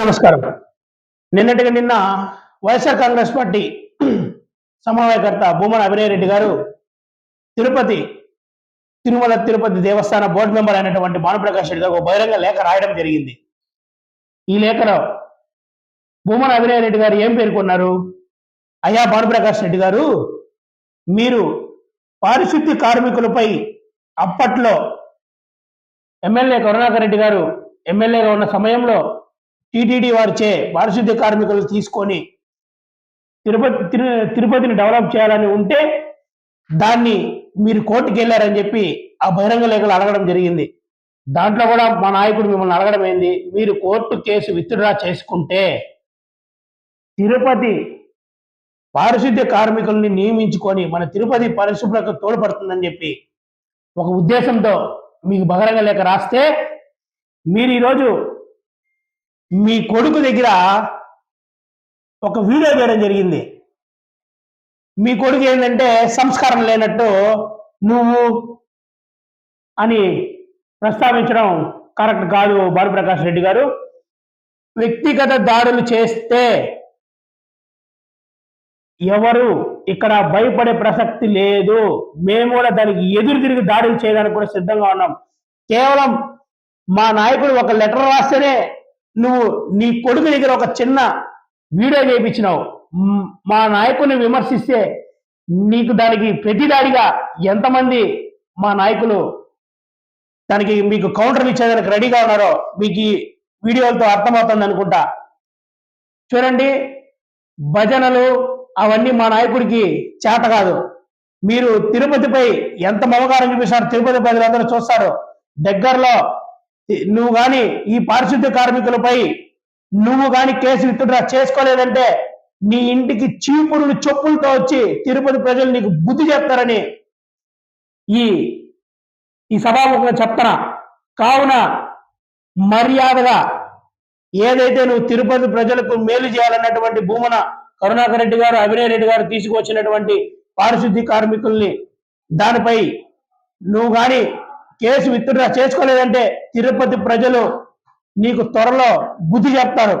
నమస్కారం. నిన్నటిగా నిన్న వైఎస్ఆర్ కాంగ్రెస్ పార్టీ సమన్వయకర్త భూమన అభినయ్ రెడ్డి గారు తిరుపతి తిరుమల తిరుపతి దేవస్థాన బోర్డు మెంబర్ అయినటువంటి భానుప్రకాష్ రెడ్డి గారు ఒక బహిరంగ లేఖ రాయడం జరిగింది. ఈ లేఖలో భూమన అభినయ్ రెడ్డి గారు ఏం పేర్కొన్నారు అయ్యా భానుప్రకాష్ రెడ్డి గారు మీరు పారిశుద్ధ్య కార్మికులపై అప్పట్లో ఎమ్మెల్యే కరుణాకర్ రెడ్డి గారు ఎమ్మెల్యేగా ఉన్న సమయంలో టీటీడీ వారిచే పారిశుద్ధ్య కార్మికులు తీసుకొని తిరుపతి తిరు- తిరుపతిని డెవలప్ చేయాలని ఉంటే దాన్ని మీరు కోర్టుకు వెళ్ళారని చెప్పి ఆ బహిరంగ లేఖలు అడగడం జరిగింది. దాంట్లో కూడా మా నాయకుడు మిమ్మల్ని అడగడం ఏంది? మీరు కోర్టు కేసు విత్డ్రా చేసుకుంటే తిరుపతి పారిశుద్ధ్య కార్మికుల్ని నియమించుకొని మన తిరుపతి పరిశుభ్రతకు తోడ్పడుతుందని చెప్పి ఒక ఉద్దేశంతో మీకు బహిరంగ లేఖ రాస్తే మీరు ఈరోజు మీ కొడుకు దగ్గర ఒక వీడియో వేయడం జరిగింది. మీ కొడుకు ఏంటంటే సంస్కారం లేనట్టు నువ్వు అని ప్రస్తావించడం కరెక్ట్ కాదు భానుప్రకాష్ రెడ్డి గారు. వ్యక్తిగత దాడులు చేస్తే ఎవరు ఇక్కడ భయపడే ప్రసక్తి లేదు. మేము కూడా దానికి ఎదురు తిరిగి దాడులు చేయడానికి కూడా సిద్ధంగా ఉన్నాం. కేవలం మా నాయకుడు ఒక లెటర్ రాస్తేనే నువ్వు నీ కొడుకు దగ్గర ఒక చిన్న వీడియో చేయించినావు మా నాయకుడిని విమర్శిస్తే నీకు దానికి ప్రతిదాడిగా ఎంతమంది మా నాయకులు దానికి మీకు కౌంటర్లు ఇచ్చేదానికి రెడీగా ఉన్నారో మీకు ఈ వీడియోలతో అర్థమవుతుంది అనుకుంటా. చూడండి భజనలు అవన్నీ మా నాయకుడికి చేత కాదు. మీరు తిరుపతిపై ఎంత మమకారం చూపిస్తారు తిరుపతి ప్రజలందరూ చూస్తారు. దగ్గరలో నువ్వు గాని ఈ పారిశుద్ధ్య కార్మికులపై నువ్వు గాని కేసు విత్డ్రా చేసుకోలేదంటే నీ ఇంటికి చీపురులు చెప్పులతో వచ్చి తిరుపతి ప్రజలు నీకు బుద్ధి చెప్తారని ఈ ఈ సభాముఖంగా చెప్తున్నా. కావున మర్యాదగా ఏదైతే నువ్వు తిరుపతి ప్రజలకు మేలు చేయాలన్నటువంటి భూమన కరుణాకర్ రెడ్డి గారు అభినయ్ రెడ్డి గారు తీసుకువచ్చినటువంటి పారిశుద్ధి కార్మికుల్ని దానిపై నువ్వు కానీ కేసు విత్డ్రా చేసుకోలేదంటే తిరుపతి ప్రజలు నీకు త్వరలో బుద్ధి చెప్తారు.